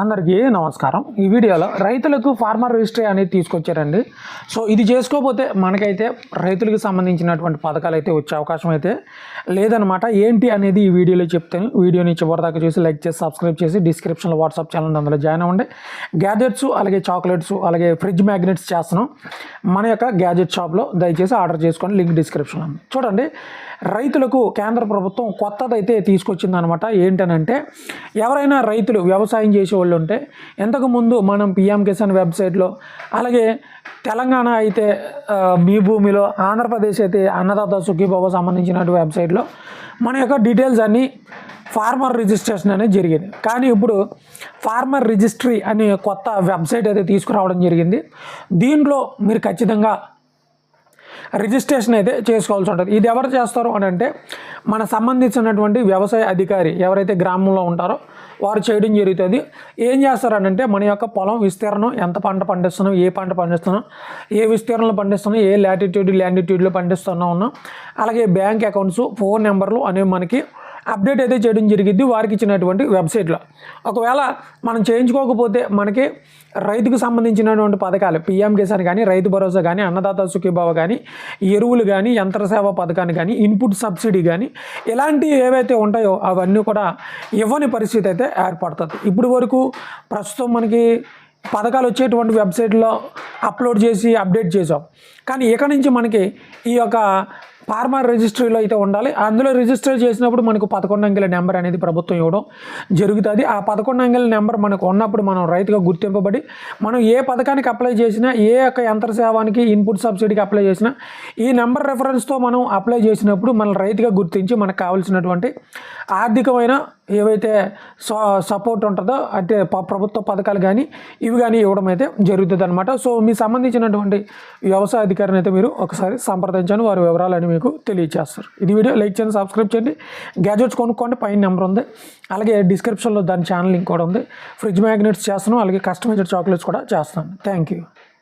అందరికీ నమస్కారం. ఈ వీడియోలో రైతులకు ఫార్మర్ రిజిస్ట్రీ అనేది తీసుకొచ్చారండి. సో ఇది చేసుకోకపోతే మనకైతే రైతులకు సంబంధించినటువంటి పథకాలు అయితే వచ్చే అవకాశం అయితే లేదనమాట. ఏంటి అనేది ఈ వీడియోలో చెప్తాను. వీడియోని చివరిదాకా చూసి లైక్ చేసి సబ్స్క్రైబ్ చేసి డిస్క్రిప్షన్లో వాట్సాప్ ఛానల్ అందులో జాయిన్ అవ్వండి. గ్యాజెట్స్ అలాగే చాక్లెట్స్ అలాగే ఫ్రిడ్జ్ మ్యాగ్నెట్స్ చేస్తున్నాం. మన యొక్క గ్యాజెట్ షాప్లో దయచేసి ఆర్డర్ చేసుకోండి లింక్ డిస్క్రిప్షన్లో చూడండి రైతులకు కేంద్ర ప్రభుత్వం కొత్తదైతే తీసుకొచ్చిందనమాట. ఏంటనంటే ఎవరైనా రైతులు వ్యవసాయం చేసేవాళ్ళు ఉంటే ఇంతకుముందు మనం పిఎం కిసాన్ వెబ్సైట్లో అలాగే తెలంగాణ అయితే మీ భూమిలో ఆంధ్రప్రదేశ్ అయితే అన్నదాత సుఖీబాబు సంబంధించిన వెబ్సైట్లో మన యొక్క డీటెయిల్స్ అన్నీ ఫార్మర్ రిజిస్ట్రేషన్ అనేది జరిగింది. కానీ ఇప్పుడు ఫార్మర్ రిజిస్ట్రీ అనే కొత్త వెబ్సైట్ అయితే తీసుకురావడం జరిగింది. దీంట్లో మీరు ఖచ్చితంగా రిజిస్ట్రేషన్ అయితే చేసుకోవాల్సి ఉంటుంది. ఇది ఎవరు చేస్తారు అని అంటే మన సంబంధించినటువంటి వ్యవసాయ అధికారి ఎవరైతే గ్రామంలో ఉంటారో వారు చేయడం జరుగుతుంది. ఏం చేస్తారనంటే మన యొక్క పొలం విస్తీర్ణం ఎంత పంట పండిస్తున్నాం ఏ పంట పండిస్తున్నాం ఏ విస్తీర్ణంలో పండిస్తున్నాం ఏ లాటిట్యూడ్ లాంటిట్యూడ్లో పండిస్తున్నాం అలాగే బ్యాంక్ అకౌంట్స్ ఫోన్ నెంబర్లు అనేవి మనకి అప్డేట్ అయితే చేయడం జరిగింది వారికి ఇచ్చినటువంటి వెబ్సైట్లో. ఒకవేళ మనం చేయించుకోకపోతే మనకి రైతుకు సంబంధించినటువంటి పథకాలు పిఎం కిసాన్ కానీ రైతు భరోసా కానీ అన్నదాత సుఖీభావ కానీ ఎరువులు కానీ యంత్ర సేవ పథకాన్ని కానీ ఇన్పుట్ సబ్సిడీ కానీ ఇలాంటివి ఏవైతే ఉంటాయో అవన్నీ కూడా ఇవ్వని పరిస్థితి అయితే ఏర్పడుతుంది. ఇప్పుడు వరకు ప్రస్తుతం మనకి పథకాలు వచ్చేటువంటి వెబ్సైట్లో అప్లోడ్ చేసి అప్డేట్ చేసాం. కానీ ఇక నుంచి మనకి ఈ యొక్క ఫార్మర్ రిజిస్ట్రీలో అయితే ఉండాలి. అందులో రిజిస్టర్ చేసినప్పుడు మనకు పదకొండు అంకెల నెంబర్ అనేది ప్రభుత్వం ఇవ్వడం జరుగుతుంది. ఆ పదకొండు అంకెల నెంబర్ మనకు ఉన్నప్పుడు మనం రైతుగా గుర్తింపబడి మనం ఏ పథకానికి అప్లై చేసినా ఏ యొక్క యంత్ర సేవానికి ఇన్పుట్ సబ్సిడీకి అప్లై చేసినా ఈ నెంబర్ రెఫరెన్స్తో మనం అప్లై చేసినప్పుడు మన రైతుగా గుర్తించి మనకు కావాల్సినటువంటి ఆర్థికమైన ఏవైతే సపోర్ట్ ఉంటుందో అంటే ప- ప్రభుత్వ పథకాలు కానీ ఇవి కానీ ఇవ్వడం అయితే జరుగుతుంది అనమాట సో మీ సంబంధించినటువంటి వ్యవసాయ అధికారిని అయితే మీరు ఒకసారి సంప్రదించండి. వారి వివరాలని మీకు తెలియజేస్తారు. ఇది వీడియో. లైక్ చేయండి సబ్స్క్రైబ్ చేయండి. గ్యాజెట్స్ కొనుక్కోండి పైన నెంబర్ ఉంది. అలాగే డిస్క్రిప్షన్లో దాని ఛానల్ లింక్ కూడా ఉంది. ఫ్రిడ్జ్ మ్యాగ్నెట్స్ చేస్తున్నాను అలాగే కస్టమైజ్డ్ చాక్లెట్స్ కూడా చేస్తాను థ్యాంక్ యూ